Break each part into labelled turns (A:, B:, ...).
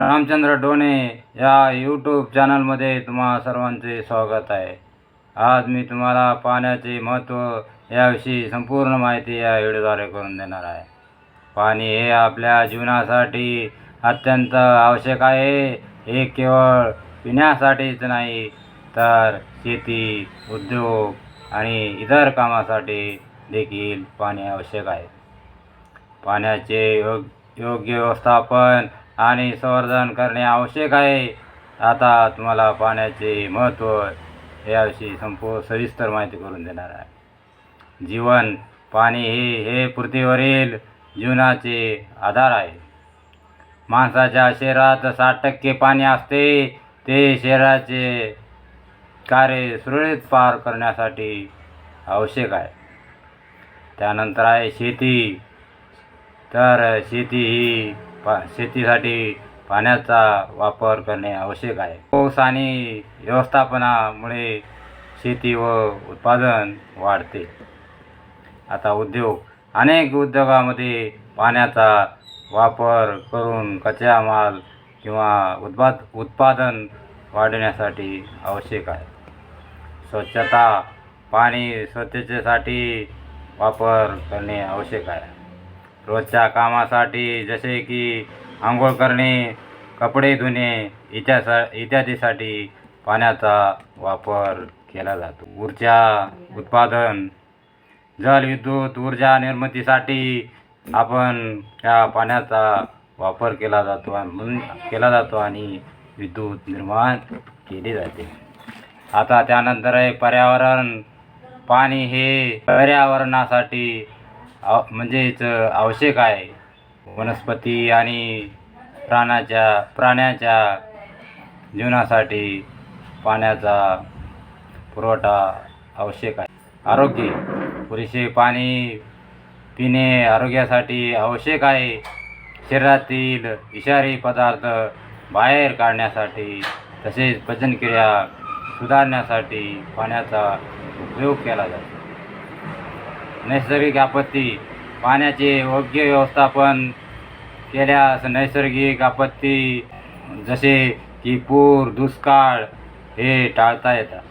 A: रामचंद्र डोणे या यूट्यूब चॅनलमध्ये तुम्हा सर्वांचे स्वागत आहे. आज मी तुम्हाला पाण्याचे महत्त्व याविषयी संपूर्ण माहिती या व्हिडिओद्वारे करून देणार आहे. पाणी हे आपल्या जीवनासाठी अत्यंत आवश्यक आहे. हे केवळ पिण्यासाठीच नाही तर शेती उद्योग आणि इतर कामासाठी देखील पाणी आवश्यक आहे. पाण्याचे योग योग्य व्यवस्थापन आणि संवर्धन करणे आवश्यक आहे. आता तुम्हाला पाण्याचे महत्त्व याविषयी संपू सविस्तर माहिती करून देणार आहे. जीवन पाणी हे हे पृथ्वीवरील जीवनाचे आधार आहे. माणसाच्या शरीरात साठ टक्के पाणी असते. ते शरीराचे कार्य सुरळीत पार करण्यासाठी आवश्यक आहे. त्यानंतर आहे शेती. तर शेती ही पा शेतीसाठी पाण्याचा वापर करणे आवश्यक आहे. पाऊस आणि व्यवस्थापनामुळे शेती व उत्पादन वाढते. आता उद्योग अनेक उद्योगामध्ये पाण्याचा वापर करून कच्चा माल किंवा उत्पाद उत्पादन वाढवण्यासाठी आवश्यक आहे. स्वच्छता पाणी स्वच्छतेसाठी वापर करणे आवश्यक आहे. रोजच्या कामासाठी जसे की आंघोळ करणे कपडे धुणे इत्यासा इत्यादीसाठी पाण्याचा वापर केला जातो. ऊर्जा उत्पादन जलविद्युत ऊर्जा निर्मितीसाठी आपण या पाण्याचा वापर केला जातो म्हणून केला जातो आणि विद्युत निर्माण केली जाते. आता त्यानंतर आहे पर्यावरण. पाणी हे पर्यावरणासाठी आव म्हणजेच आवश्यक आहे. वनस्पती आणि प्राण्याच्या प्राण्याच्या जीवनासाठी पाण्याचा पुरवठा आवश्यक आहे. आरोग्य पुरेसे पाणी पिणे आरोग्यासाठी आवश्यक आहे. शरीरातील विषारी पदार्थ बाहेर काढण्यासाठी तसेच पचनक्रिया सुधारण्यासाठी पाण्याचा उपयोग केला जातो. नैसर्गिक आपत्ती पाण्याचे योग्य व्यवस्थापन केल्यास नैसर्गिक आपत्ती जसे की पूर दुष्काळ हे टाळता येतात.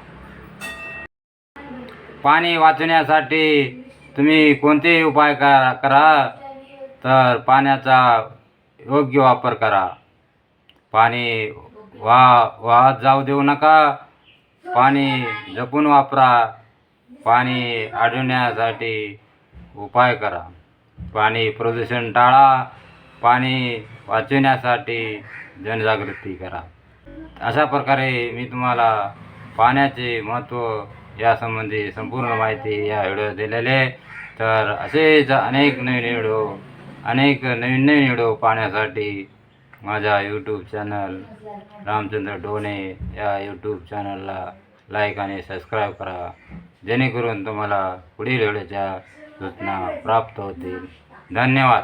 A: पाणी वाचवण्यासाठी तुम्ही कोणतेही उपाय करा करा तर पाण्याचा योग्य वापर करा. पाणी वा वाहत जाऊ देऊ नका. पाणी जपून वापरा. पाणी अडवण्यासाठी उपाय करा. पाणी प्रदूषण टाळा. पाणी वाचवण्यासाठी जनजागृती करा. अशा प्रकारे मी तुम्हाला पाण्याचे महत्त्व यासंबंधी संपूर्ण माहिती या व्हिडिओ दिलेले आहे. तर असेच अनेक नवीन व्हिडिओ अनेक नवीन नवीन व्हिडिओ पाहण्यासाठी माझ्या यूट्यूब चॅनल रामचंद्र डोणे या यूट्यूब चॅनलला लाईक आणि सबस्क्राईब करा. जेणेकरून तुम्हाला पुढील वेळेच्या सूचना प्राप्त होतील. धन्यवाद.